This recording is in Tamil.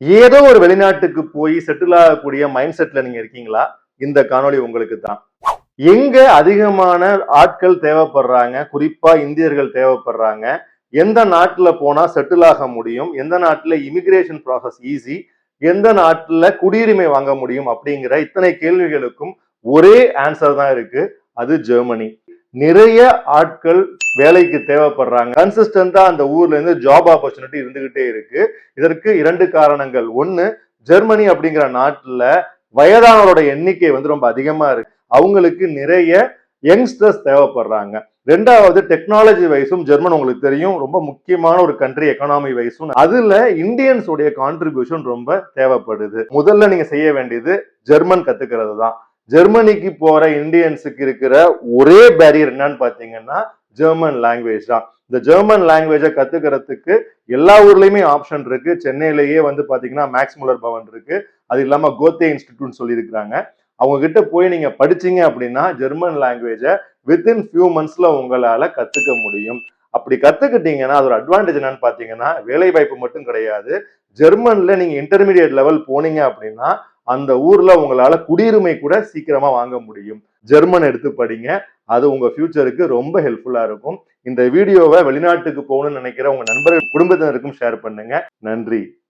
ஏதோ ஒரு வெளிநாட்டுக்கு போய் செட்டில் ஆகக்கூடிய மைண்ட் செட்ல நீங்க இருக்கீங்களா? இந்த காணொளி உங்களுக்கு தான். எங்க அதிகமான ஆட்கள் தேவைப்படுறாங்க குறிப்பா இந்தியர்கள் தேவைப்படுறாங்க எந்த நாட்டுல போனா செட்டில் ஆக முடியும் எந்த நாட்டுல இமிகிரேஷன் ப்ராசஸ் ஈஸி எந்த நாட்டுல குடியுரிமை வாங்க முடியும் அப்படிங்கிற இத்தனை கேள்விகளுக்கும் ஒரே ஆன்சர் தான் இருக்கு. அது ஜெர்மனி. நிறைய ஆட்கள் வேலைக்கு தேவைப்படுறாங்க. கன்சிஸ்டண்டா அந்த ஊர்ல இருந்து ஜாப் ஆப்பர்ச்சுனிட்டி இருந்துகிட்டே இருக்கு. இதற்கு இரண்டு காரணங்கள். ஒண்ணு ஜெர்மனி அப்படிங்கிற நாட்டுல வயதானவரோட எண்ணிக்கை வந்து ரொம்ப அதிகமா இருக்கு. அவங்களுக்கு நிறைய யங்ஸ்டர்ஸ் தேவைப்படுறாங்க. ரெண்டாவது டெக்னாலஜி வைஸும் ஜெர்மன் உங்களுக்கு தெரியும். ரொம்ப முக்கியமான ஒரு கண்ட்ரி எக்கனாமி வைஸும் அதுல இந்தியன்ஸ் உடைய கான்ட்ரிபியூஷன் ரொம்ப தேவைப்படுது. முதல்ல நீங்க செய்ய வேண்டியது ஜெர்மன் கத்துக்கிறது தான் ஜெர்மனிக்கு போற இந்தியன்ஸுக்கு இருக்கிற ஒரே பேரியர் என்னன்னு பாத்தீங்கன்னா ஜெர்மன் லாங்குவேஜ் தான். இந்த ஜெர்மன் லாங்குவேஜை கத்துக்கிறதுக்கு எல்லா ஊர்லயுமே ஆப்ஷன் இருக்கு. சென்னையிலேயே வந்து பாத்தீங்கன்னா மேக்ஸ் முலர் பவன் இருக்கு. அது இல்லாம கோத்தே இன்ஸ்டிடியூட் சொல்லியிருக்கிறாங்க. அவங்க கிட்ட போய் நீங்க படிச்சீங்க அப்படின்னா ஜெர்மன் லாங்குவேஜை வித்தின் ஃபியூ மந்த்ஸ்ல உங்களால கத்துக்க முடியும். அப்படி கத்துக்கிட்டீங்கன்னா அதோட அட்வான்டேஜ் என்னன்னு பாத்தீங்கன்னா வேலை வாய்ப்பு மட்டும் கிடையாது. ஜெர்மன்ல நீங்க இன்டர்மீடியட் லெவல் போனீங்க அப்படின்னா அந்த ஊர்ல உங்களால குடியுரிமை கூட சீக்கிரமா வாங்க முடியும். ஜெர்மன் எடுத்து படிங்க. அது உங்க ஃபியூச்சருக்கு ரொம்ப ஹெல்ப்ஃபுல்லா இருக்கும். இந்த வீடியோவை வெளிநாட்டுக்கு போகணும்னு நினைக்கிற உங்க நண்பர்கள் குடும்பத்தினருக்கும் ஷேர் பண்ணுங்க. நன்றி.